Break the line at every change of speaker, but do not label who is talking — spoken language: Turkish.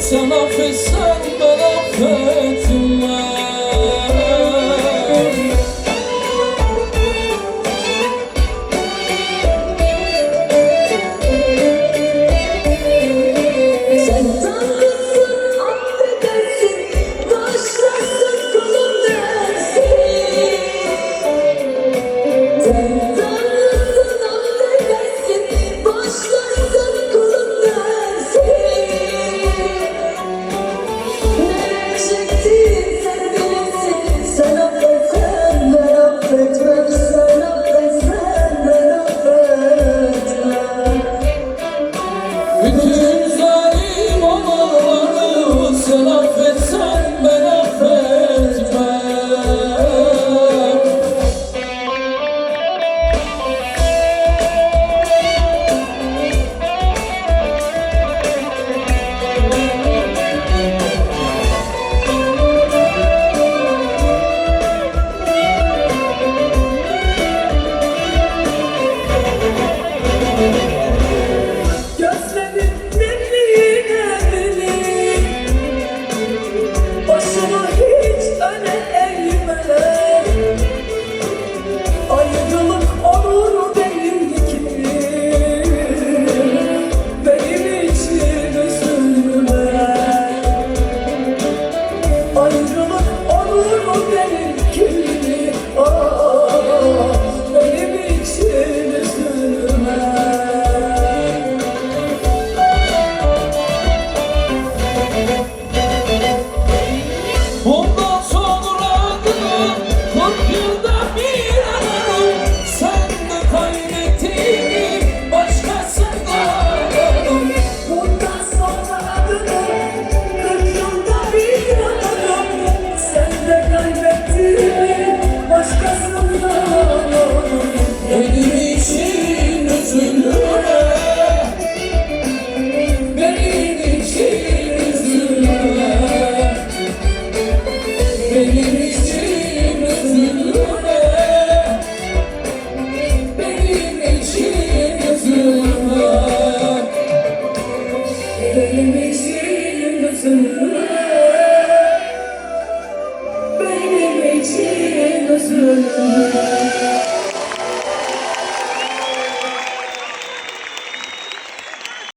Sen affet sen ben
affet. sözünü Benim için özür dilerim.